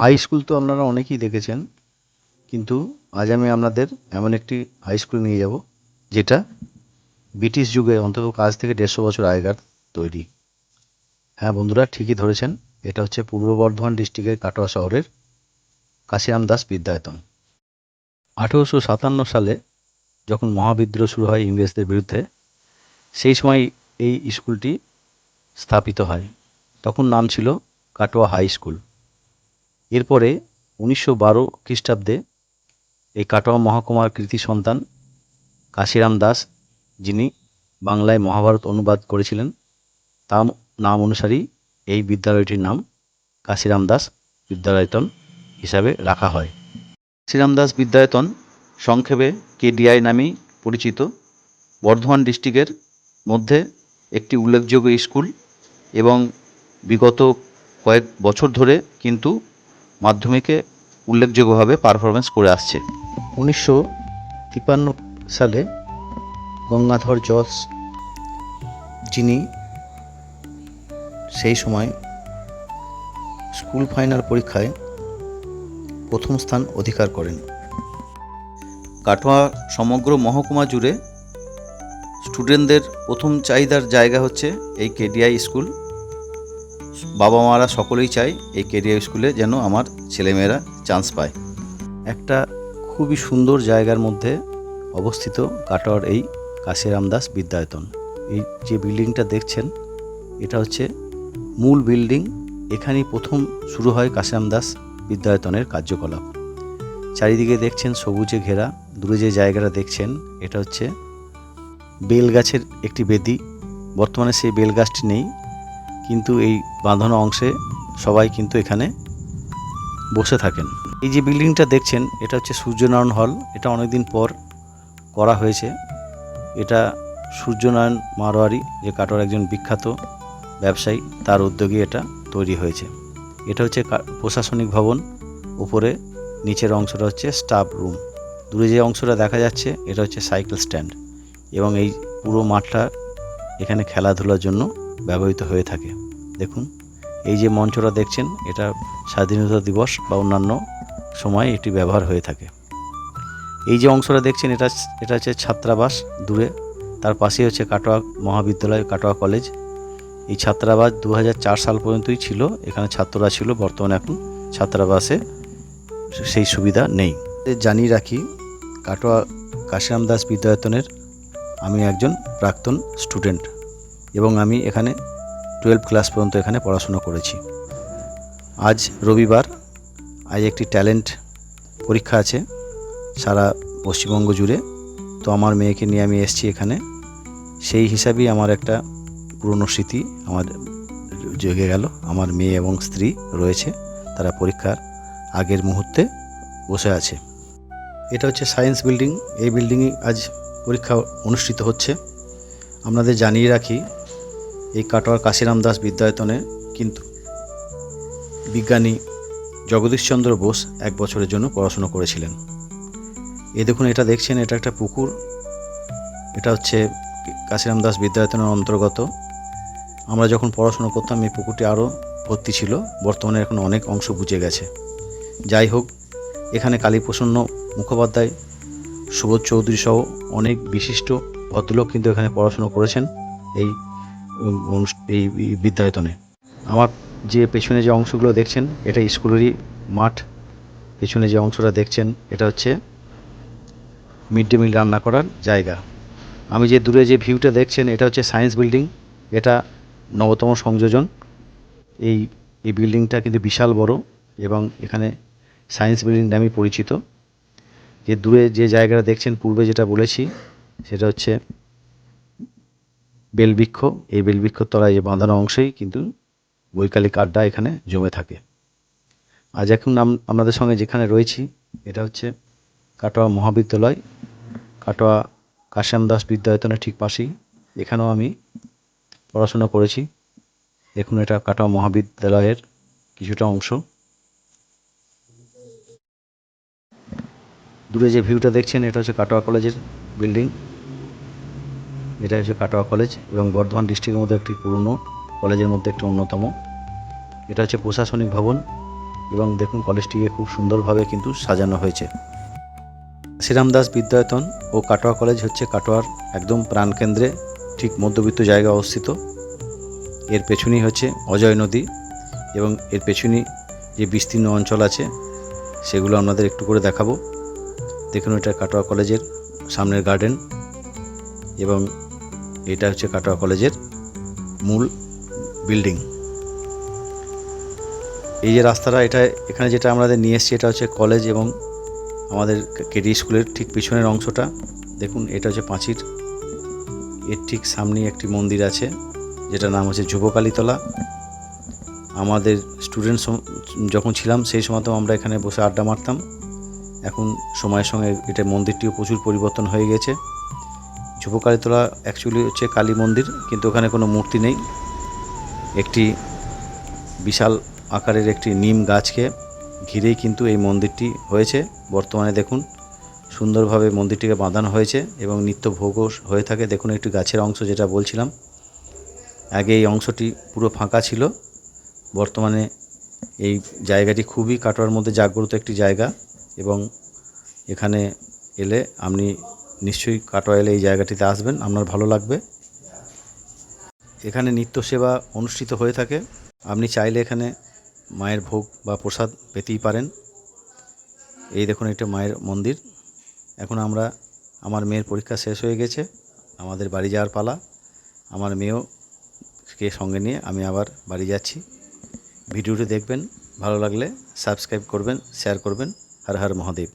High school তো আপনারা অনেকেই দেখেছেন, কিন্তু আজ আমি আপনাদের এমন একটি হাই স্কুল নিয়ে যাব, যেটা ব্রিটিশ যুগে অন্তত কাজ থেকে দেড়শো বছর আগেকার তৈরি। হ্যাঁ বন্ধুরা, ঠিকই ধরেছেন, এটা হচ্ছে পূর্ব বর্ধমান ডিস্ট্রিক্টের কাটোয়া শহরের কাশিরাম দাস বিদ্যায়তন। আঠেরোশো সাতান্ন সালে যখন মহাবিদ্রোহ শুরু হয় ইংরেজদের বিরুদ্ধে, সেই সময় এই স্কুলটি স্থাপিত হয়। তখন নাম ছিল কাটোয়া হাই স্কুল এরপরে উনিশশো বারো খ্রিস্টাব্দে এই কাটোয়া মহকুমার কৃতি সন্তান কাশিরাম দাস, যিনি বাংলায় মহাভারত অনুবাদ করেছিলেন, তার নাম অনুসারেই এই বিদ্যালয়টির নাম কাশিরাম দাস বিদ্যালয়তন হিসাবে রাখা হয়। কাশিরাম দাস বিদ্যায়তন সংক্ষেপে কেডিআই নামেই পরিচিত বর্ধমান ডিস্ট্রিক্টের মধ্যে একটি উল্লেখযোগ্য স্কুল এবং বিগত কয়েক বছর ধরে কিন্তু মাধ্যমিকে উল্লেখযোগ্যভাবে পারফরমেন্স করে আসছে। উনিশশো তিপান্ন সালে গঙ্গাধর জস যিনি সেই সময় স্কুল ফাইনাল পরীক্ষায় প্রথম স্থান অধিকার করেন। কাটোয়া সমগ্র মহকুমা জুড়ে স্টুডেন্টদের প্রথম চাহিদার জায়গা হচ্ছে এই কেডিআই স্কুল বাবা মারা সকলেই চায় এই কেরিয়ার স্কুলে যেন আমার ছেলেমেয়েরা চান্স পায়। একটা খুবই সুন্দর জায়গার মধ্যে অবস্থিত কাটোয়ার এই কাশিরাম দাস বিদ্যায়তন। এই যে বিল্ডিংটা দেখছেন, এটা হচ্ছে মূল বিল্ডিং এখানেই প্রথম শুরু হয় কাশিরাম দাস বিদ্যায়তনের কার্যকলাপ। চারিদিকে দেখছেন সবুজে ঘেরা, দূরে যে জায়গাটা দেখছেন, এটা হচ্ছে বেল গাছের একটি বেদি। বর্তমানে সেই বেল গাছটি নেই কিন্তু এই বাঁধানো অংশে সবাই কিন্তু এখানে বসে থাকেন। এই যে বিল্ডিংটা দেখছেন, এটা হচ্ছে সূর্যনারায়ণ হল। এটা অনেকদিন পর করা হয়েছে। এটা সূর্যনারায়ণ মারোয়ারি, যে কাটোয়ার একজন বিখ্যাত ব্যবসায়ী, তার উদ্যোগে এটা তৈরি হয়েছে। এটা হচ্ছে প্রশাসনিক ভবন। উপরে, নিচের অংশটা হচ্ছে স্টাফ রুম। দূরে যে অংশটা দেখা যাচ্ছে, এটা হচ্ছে সাইকেল স্ট্যান্ড। এবং এই পুরো মাঠটা এখানে খেলাধুলার জন্য ব্যবহৃত হয়ে থাকে। দেখুন, এই যে মঞ্চটা দেখছেন, এটা স্বাধীনতা দিবস বা অন্যান্য সময় এটি ব্যবহার হয়ে থাকে। এই যে অংশটা দেখছেন, এটা এটা হচ্ছে ছাত্রাবাস দূরে। তার পাশেই হচ্ছে কাটোয়া মহাবিদ্যালয়, কাটোয়া কলেজ। এই ছাত্রাবাস দু হাজার চার সাল পর্যন্তই ছিল, এখানে ছাত্ররা ছিল, বর্তমানে এখন ছাত্রাবাসে সেই সুবিধা নেই। জানিয়ে রাখি, কাটোয়া কাশিরাম দাস বিদ্যায়তনের আমি একজন প্রাক্তন স্টুডেন্ট। এবং আমি এখানে টুয়েলভ ক্লাস পর্যন্ত এখানে পড়াশোনা করেছি। আজ রবিবার, আজ একটি ট্যালেন্ট পরীক্ষা আছে সারা পশ্চিমবঙ্গ জুড়ে। তো আমার মেয়েকে নিয়ে আমি এসেছি এখানে। সেই হিসাবেই আমার একটা পুরনো স্মৃতি আমার জেগে গেল। আমার মেয়ে এবং স্ত্রী রয়েছে, তারা পরীক্ষার আগের মুহূর্তে বসে আছে। এটা হচ্ছে সায়েন্স বিল্ডিং এই বিল্ডিংয়ে আজ পরীক্ষা অনুষ্ঠিত হচ্ছে। আপনাদের জানিয়ে রাখি এই কাটোয়ার কাশিরাম দাস বিদ্যায়তনে কিন্তু বিজ্ঞানী জগদীশচন্দ্র বোস এক বছরের জন্য পড়াশোনা করেছিলেন। এই দেখুন, এটা দেখছেন, এটা একটা পুকুর। এটা হচ্ছে কাশিরাম দাস বিদ্যায়তনের অন্তর্গত। আমরা যখন পড়াশোনা করতাম, এই পুকুরটি আরও ভর্তি ছিল। বর্তমানে এখন অনেক অংশ বুঝে গেছে। যাই হোক, এখানে কালীপ্রসন্ন মুখোপাধ্যায়, সুবোধ চৌধুরী সহ অনেক বিশিষ্ট ভদ্রলোক কিন্তু এখানে পড়াশোনা করেছেন। এই এই বিদ্যায়তনে। আমার যে পেছনে যে অংশগুলো দেখছেন, এটা স্কুলেরই মাঠ। পেছনে যে অংশটা দেখছেন, এটা হচ্ছে মিড ডে মিল রান্না করার জায়গা। আমি যে দূরে যে ভিউটা দেখছেন, এটা হচ্ছে সায়েন্স বিল্ডিং। এটা নবতম সংযোজন। এই এই বিল্ডিংটা কিন্তু বিশাল বড় এবং এখানে সায়েন্স বিল্ডিং নামে পরিচিত। যে দূরে যে জায়গাটা দেখছেন, পূর্বে যেটা বলেছি, সেটা হচ্ছে বেলবৃক্ষ, এই বেলবৃক্ষর তলায় যে বাঁধানো অংশেই কিন্তু বৈকালিক আড্ডা এখানে জমে থাকে। আজ এখন আপনাদের সঙ্গে যেখানে রয়েছি, এটা হচ্ছে কাটোয়া মহাবিদ্যালয়, কাটোয়া কাশ্যাম দাস বিদ্যায়তনের ঠিক পাশেই। এখানেও আমি পড়াশোনা করেছি। দেখুন এটা কাটোয়া মহাবিদ্যালয়ের কিছুটা অংশ। দূরে যে ভিউটা দেখছেন, এটা হচ্ছে কাটোয়া কলেজের বিল্ডিং। এটা হচ্ছে কাটোয়া কলেজ এবং বর্ধমান ডিস্ট্রিক্টের মধ্যে একটি পুরনো কলেজের মধ্যে একটি অন্যতম। এটা হচ্ছে প্রশাসনিক ভবন এবং দেখুন কলেজটিকে খুব সুন্দরভাবে কিন্তু সাজানো হয়েছে। শ্রীরাম দাস বিদ্যায়তন ও কাটোয়া কলেজ হচ্ছে কাটোয়ার একদম প্রাণকেন্দ্রে ঠিক মধ্যবিত্ত জায়গা অবস্থিত। এর পেছনেই হচ্ছে অজয় নদী এবং এর পেছনেই যে বিস্তীর্ণ অঞ্চল আছে, সেগুলো আপনাদের একটু করে দেখাবো। দেখুন এটা কাটোয়া কলেজের সামনের গার্ডেন এবং এটা হচ্ছে কাটোয়া কলেজের মূল বিল্ডিং। এই যে রাস্তাটা, এটা এখানে যেটা আমাদের নিয়ে এসেছি, এটা হচ্ছে কলেজ এবং আমাদের কেডি স্কুলের ঠিক পিছনের অংশটা। দেখুন, এটা হচ্ছে পাঁচির। এর ঠিক সামনেই একটি মন্দির আছে, যেটার নাম হচ্ছে যুবকালীতলা। আমাদের স্টুডেন্ট যখন ছিলাম, সেই সময় তো আমরা এখানে বসে আড্ডা মারতাম। এখন সময়ের সঙ্গে এটা মন্দিরটিও প্রচুর পরিবর্তন হয়ে গেছে। যুবকালীতলা অ্যাকচুয়ালি হচ্ছে কালী মন্দির, কিন্তু ওখানে কোনো মূর্তি নেই। একটি বিশাল আকারের একটি নিম গাছকে ঘিরেই কিন্তু এই মন্দিরটি হয়েছে। বর্তমানে দেখুন, সুন্দরভাবে মন্দিরটিকে বাঁধানো হয়েছে এবং নিত্য ভোগও হয়ে থাকে। দেখুন, একটি গাছের অংশ যেটা বলছিলাম, আগে এই অংশটি পুরো ফাঁকা ছিল। বর্তমানে এই জায়গাটি খুবই কাটোয়ার মধ্যে জাগ্রত একটি জায়গা এবং এখানে এলে আপনি নিশ্চয়ই কাটোয়া এলে এই জায়গাটিতে আসবেন, আপনার ভালো লাগবে। এখানে নিত্য সেবা অনুষ্ঠিত হয়ে থাকে। আপনি চাইলে এখানে মায়ের ভোগ বা প্রসাদ পেতেই পারেন। এই দেখুন একটা মায়ের মন্দির। এখন আমরা, আমার মেয়ের পরীক্ষা শেষ হয়ে গেছে। আমাদের বাড়ি যাওয়ার পালা। আমার মেয়েও কে সঙ্গে নিয়ে আমি আবার বাড়ি যাচ্ছি। ভিডিওটি দেখবেন, ভালো লাগলে সাবস্ক্রাইব করবেন, শেয়ার করবেন। হর হর মহাদেব।